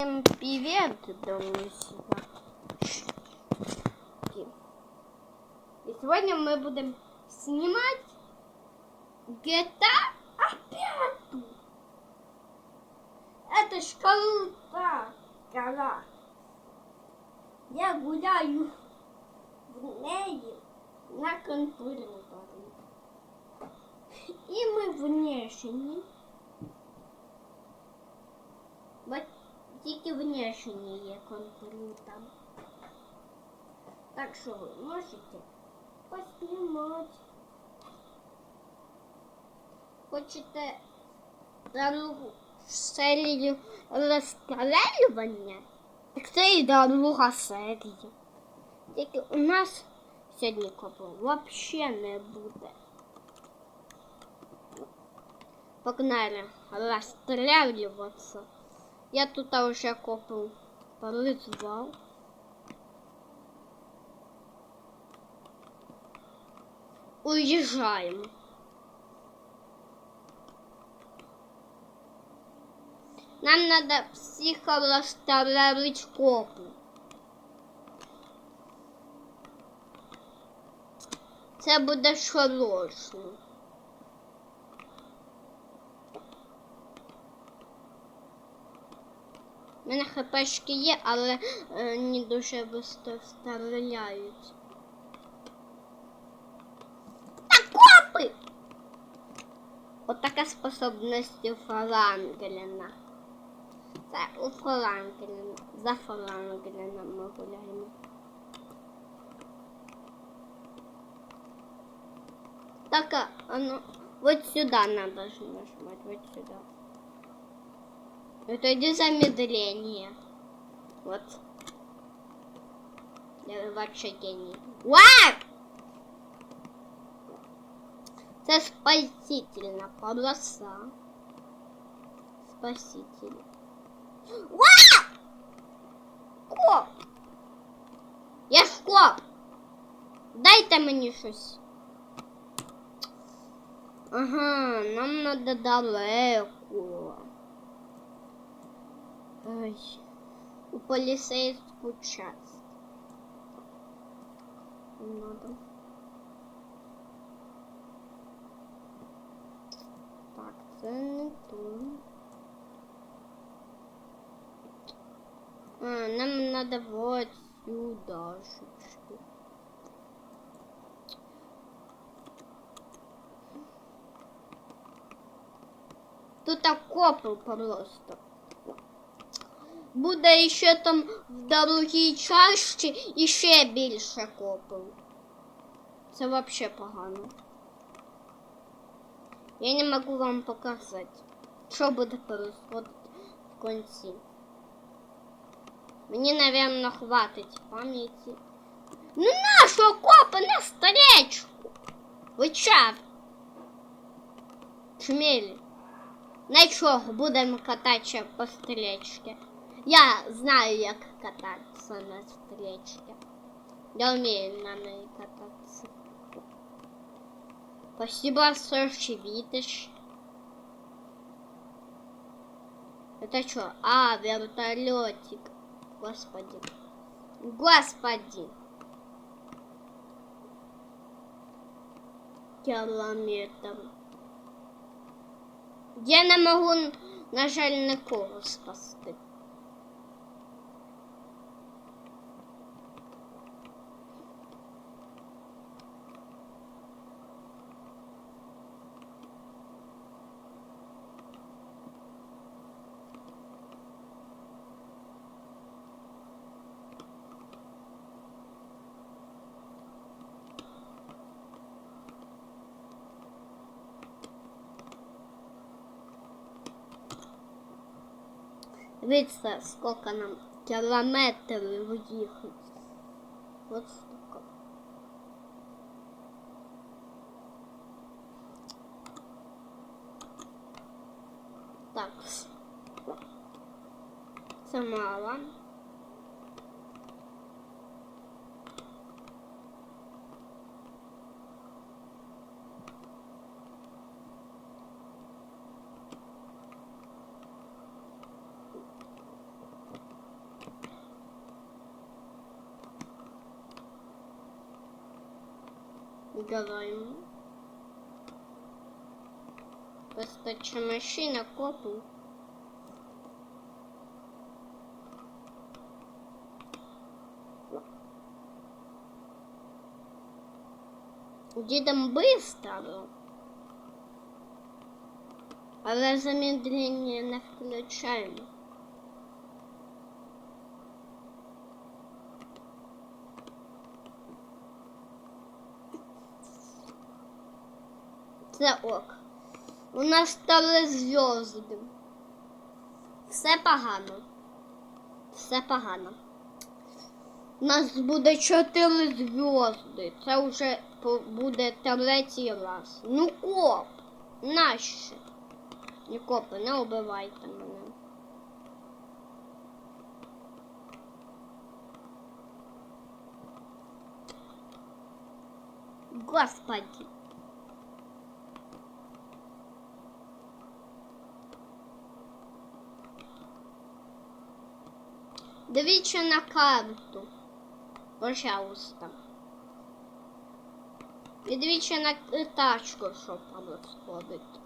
Всем привет, друзья! И сегодня мы будем снимать GTA опять. Это круто, гора. Я гуляю в ней на компьютере. И мы внешне. Вот тільки внешне є конкурента. Так що ви можете поснімати. Хочете другу серію розстрілювання? Так це і друга серія. Тільки у нас сьогодні копу взагалі не буде. Погнали розстрілюватися. Я тут уже копил порызвал. Уезжаем. Нам надо психолоставлять копу. Це буде хорошо. У мене хпшки є, але е, не дуже швидко стріляють. Та копи! От така способність у Фалангелена. Це у Фалангелена. За Фалангелена ми гуляємо. Так, а ну, вот сюда надо нажимать, вот сюда. Это не замедление. Вот. Я вообще гений. Уа! Это спасительно. Полоса. Спаситель. Уа! Коп! Я ж коп! Дайте мені щось. Ага, нам надо далеко. Ой, у полицейскую часть. Надо. Так, це не то. А, нам надо вот сюда шучку. Тут окопал просто Буде ще там в другій часті і ще більше копів. Це взагалі погано. Я не можу вам показати, що буде происходити в кінці. Мені, напевно, хватить пам'яті. Ну нащо копи на стрічку? Ви чав? Чмелі. На чого будемо кататися по стрічці? Я знаю, як кататися на стрічці. Я вмію на неї кататися. Спасибо, что видишь. Это что? А, вертолетик. Господи. Господи. Километр. Я не могу, на жаль, нікого спасти. Дивіться, сколько нам кілометрів їхати. Вот столько. Так. Це мало. Героем. Постача машина копу. Дідом быстро. Але замедлення не включаємо. Це ок. У нас стали зв'язки. Все погано. Все погано. У нас буде чотири зв'язки. Це вже буде третій раз. Ну коп! Нащо? Не копи, не убивайте мене. Господи. Дивіться на карту. Пожалуйста. І дивіться на тачку, що там розходить.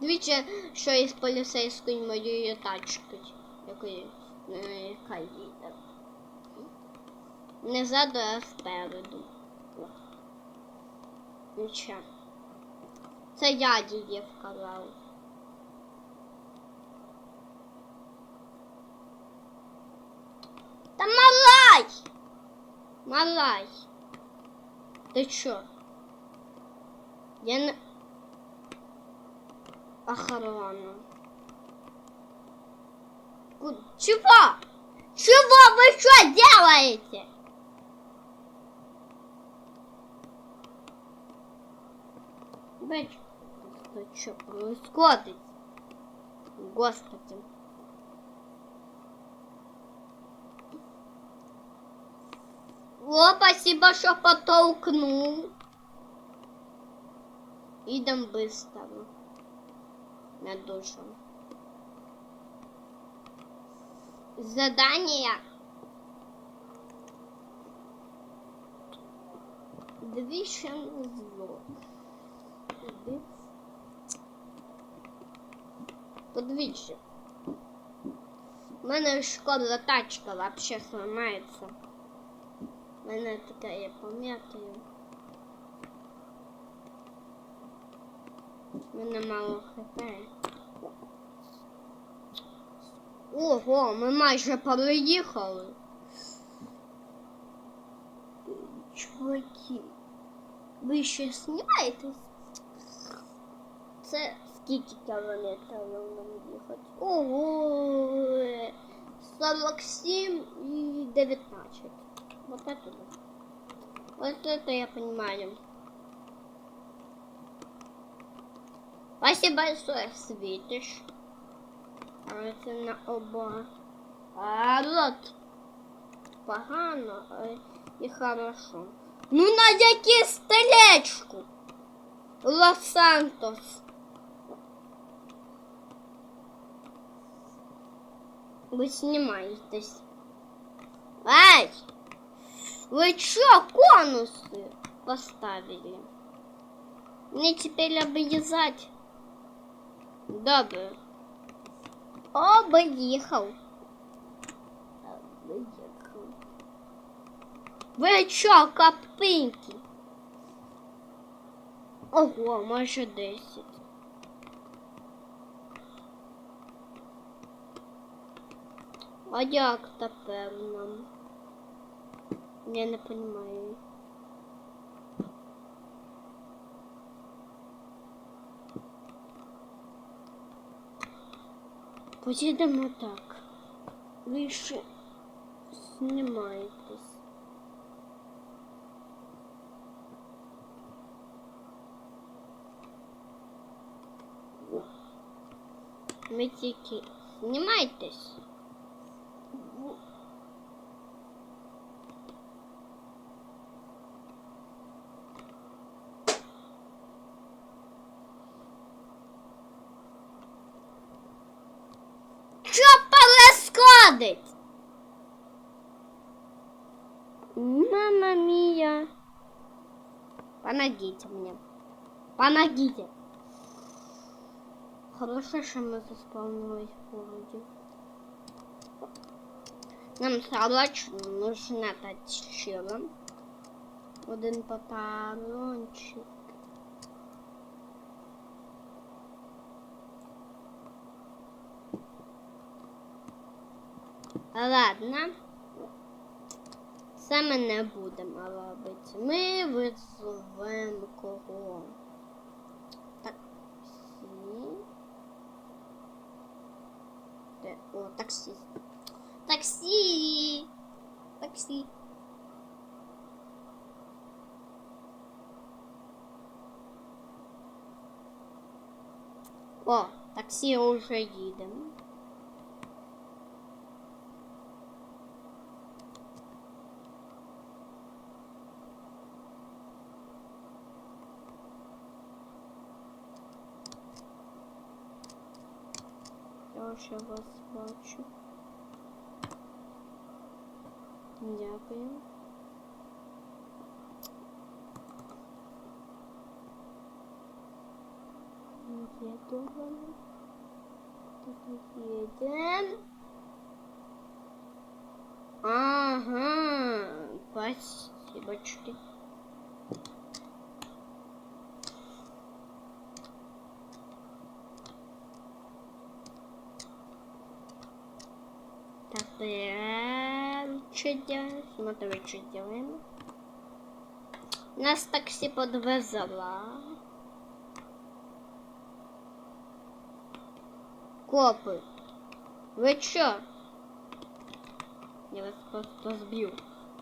Дивіться, що із поліцейською моєю тачкою, якої, е, яка їде. Не ззаду, а спереду. Нічого. Це я її вказав. Малай! Ти чо? Я не... Охрана. Ку- Чего? Чего вы что делаете? Что что происходит? Господи. О, спасибо, что потолкнул. Идем быстро. Не дуже. Задание. Двічі зло. Подвічі. У мене шкода тачка вообще сломається. Мене така я пам'ятаю. Мене мало хп. Ого, ми майже переїхали. Чуваки, ви ще знімаєтесь? Це скільки кілометрів нам їхати? Ого! 47 і 19. Вот это. Вот это я понимаю. Спасибо большое, светишь. А это на оба. А вот. Погано а і хорошо. Ну на яке стелечку? Лос-Сантос. Вы снимаетесь. Ай! Вы чё, конусы поставили? Мне теперь объезжать. Добре. Объехал. Объехал. Ви чо, капинки? Ого, може 10. А як тепер нам? Я не понимаю. Поїдемо так. Ви ще знімаєтесь. Ми тільки знімайтесь. Помогите мне. Помогите. Хорошо, що ми заспавнились в городі. Нам срочно нужна точила. Один патрончик. Ладно. Це ми не будемо робити. Ми визовемо кого. Таксі. Де? О, таксі. Таксі. Таксі. О, таксі вже їдемо. Я вас бачу. Дякую. Еду вони. Тут едем. Ага, спасибочки. Теперь что делаем? Смотри, что делаем. Нас такси подвезла. Копы. Ви чо? Я вас просто збив.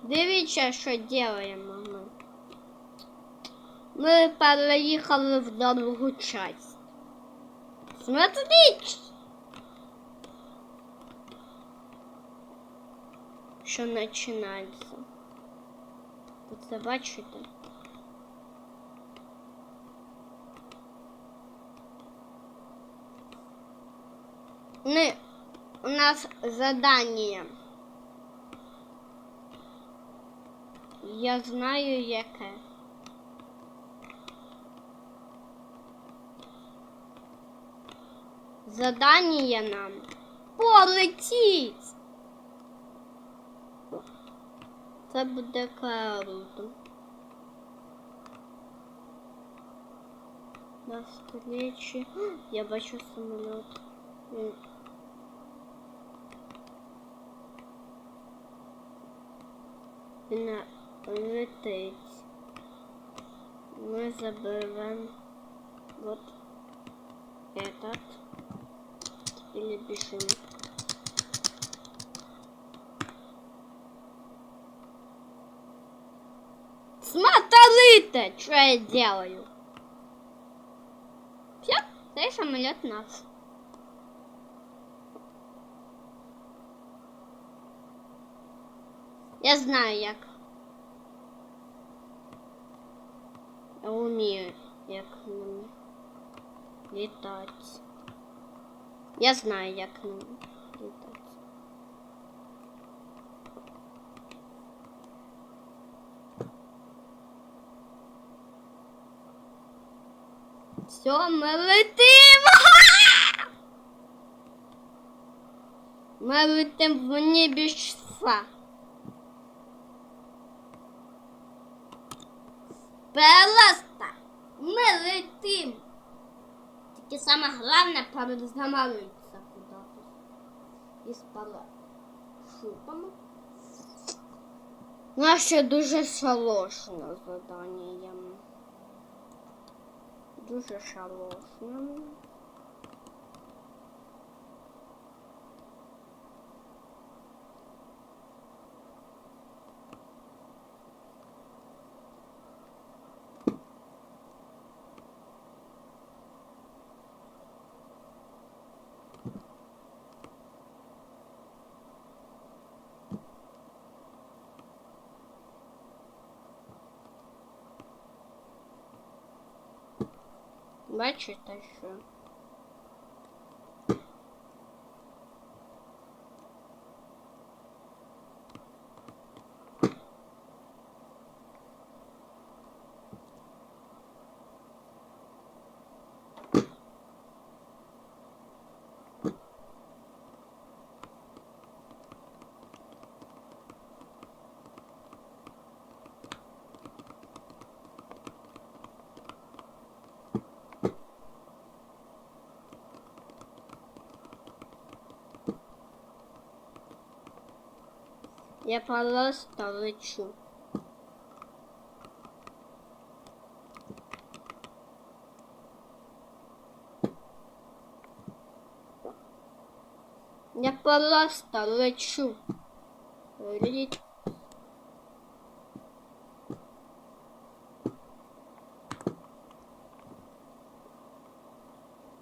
Дивіться, що делаємо ми. Ми переїхали в другу часть. Смотрите! Що починається. Ви це бачите? Не, у нас задание. Я знаю, яке. Задание нам полетіть. Це буде круто. На встречі. Я бачу самоліт. М. Він летить. Ми заберемо вот этот. Или бежим. Смотрите, что я делаю. Все, цей самолет наш. Я знаю як. Я вмію, як ним. Я знаю, ним Все, ми летимо! Ми летимо в небі часа. Просто ми летим. Тільки саме головне перезамалитися куди-то. І з парашутами. Наше дуже шалошне задання. Дуже шалошне. Бачите, що? Я просто лечу. Я просто лечу. Лет-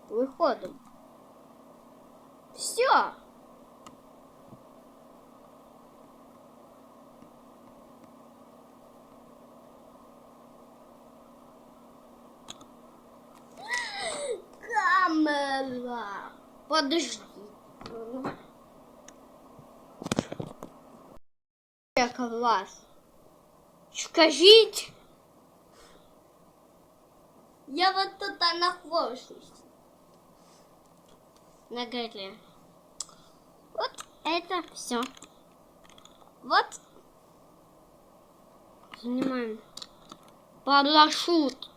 Выходим. Все. Камера. Подожди. Як вас? Скажіть. Я вот тут нахожусь. На горе. Вот это все. Вот. Занимаем. Парашют.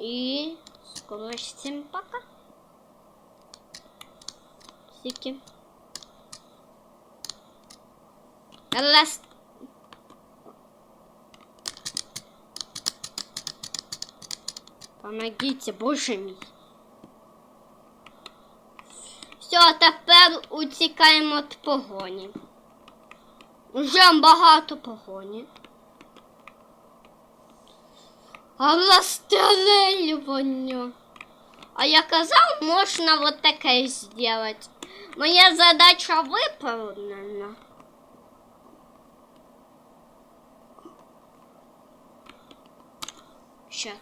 И скорость всем пока. Сики. Раз. Помогите, боже мій. Все, тепер утікаємо від погоні. Вже багато погоні. А розстрілювання. А я казав, можна вот таке зробити. Моя задача виповнена. Сейчас.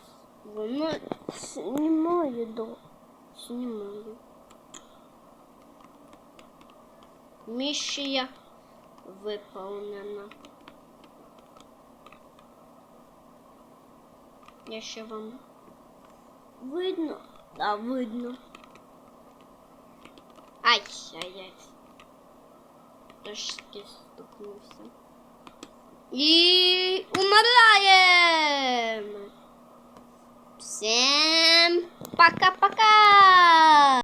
Воно знімаю, да. Знімаю. Місія виповнена. Я ще вам видно? Да, видно. Ай, ай, Трошки стукнувся. І умираємо. Всем пока-пока!